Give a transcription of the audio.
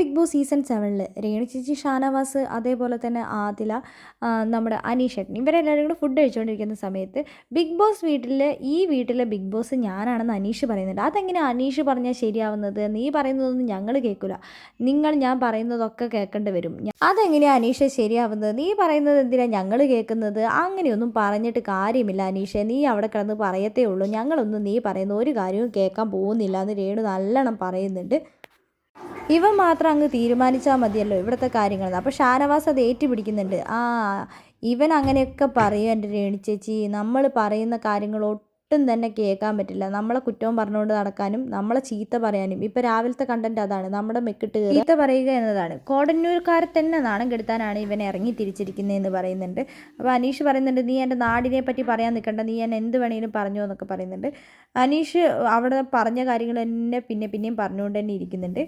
Big boss season സെവനിൽ രേണു ചേച്ചി ഷാനവാസ് അതേപോലെ തന്നെ ആദില നമ്മുടെ അനീഷ് അനീഷേട്ടൻ ഇവരെല്ലാവരും കൂടെ ഫുഡ് കഴിച്ചുകൊണ്ടിരിക്കുന്ന സമയത്ത് ബിഗ് ബോസ് വീട്ടിൽ ഈ വീട്ടിലെ ബിഗ് ബോസ് ഞാനാണെന്ന് അനീഷ് പറയുന്നുണ്ട്. അതെങ്ങനെ അനീഷ് പറഞ്ഞാൽ ശരിയാവുന്നത്? നീ പറയുന്നതൊന്നും ഞങ്ങൾ കേൾക്കില്ല നിങ്ങൾ ഞാൻ പറയുന്നതൊക്കെ കേൾക്കേണ്ടി വരും. അതെങ്ങനെയാണ് അനീഷ ശരിയാവുന്നത്? നീ പറയുന്നത് എന്തിനാണ് ഞങ്ങൾ കേൾക്കുന്നത്? അങ്ങനെയൊന്നും പറഞ്ഞിട്ട് കാര്യമില്ല അനീഷ്. നീ അവിടെ കിടന്ന് പറയത്തേ ഉള്ളൂ. ഞങ്ങളൊന്നും നീ പറയുന്ന ഒരു കാര്യവും കേൾക്കാൻ പോകുന്നില്ല എന്ന് രേണു നല്ലോണം പറയുന്നുണ്ട്. ഇവൻ മാത്രം അങ്ങ് തീരുമാനിച്ചാൽ മതിയല്ലോ ഇവിടുത്തെ കാര്യങ്ങൾ അപ്പോൾ ഷാനവാസ് അത് ഏറ്റുപിടിക്കുന്നുണ്ട്. ആ ഇവൻ അങ്ങനെയൊക്കെ പറയും എന്റെ രേണി ചേച്ചി. നമ്മൾ പറയുന്ന കാര്യങ്ങൾ ഒട്ടും തന്നെ കേൾക്കാൻ പറ്റില്ല. നമ്മളെ കുറ്റവും പറഞ്ഞുകൊണ്ട് നടക്കാനും നമ്മളെ ചീത്ത പറയാനും. ഇപ്പോൾ രാവിലത്തെ കണ്ടന്റ് അതാണ്. നമ്മുടെ മെക്കിട്ട് ചീത്ത പറയുക എന്നതാണ്. കോടന്നൂർക്കാരെ തന്നെ നാണം കെടുത്താനാണ് ഇവൻ ഇറങ്ങി തിരിച്ചിരിക്കുന്നതെന്ന് പറയുന്നുണ്ട്. അപ്പോൾ അനീഷ് പറയുന്നുണ്ട് നീ എന്റെ നാടിനെ പറ്റി പറയാൻ നിൽക്കണ്ട. നീ എന്നെ എന്ത് വേണമെങ്കിലും പറഞ്ഞു എന്നൊക്കെ പറയുന്നുണ്ട്. അനീഷ് അവിടെ പറഞ്ഞ കാര്യങ്ങൾ തന്നെ പിന്നെ പിന്നെയും പറഞ്ഞുകൊണ്ട് തന്നെ ഇരിക്കുന്നുണ്ട്.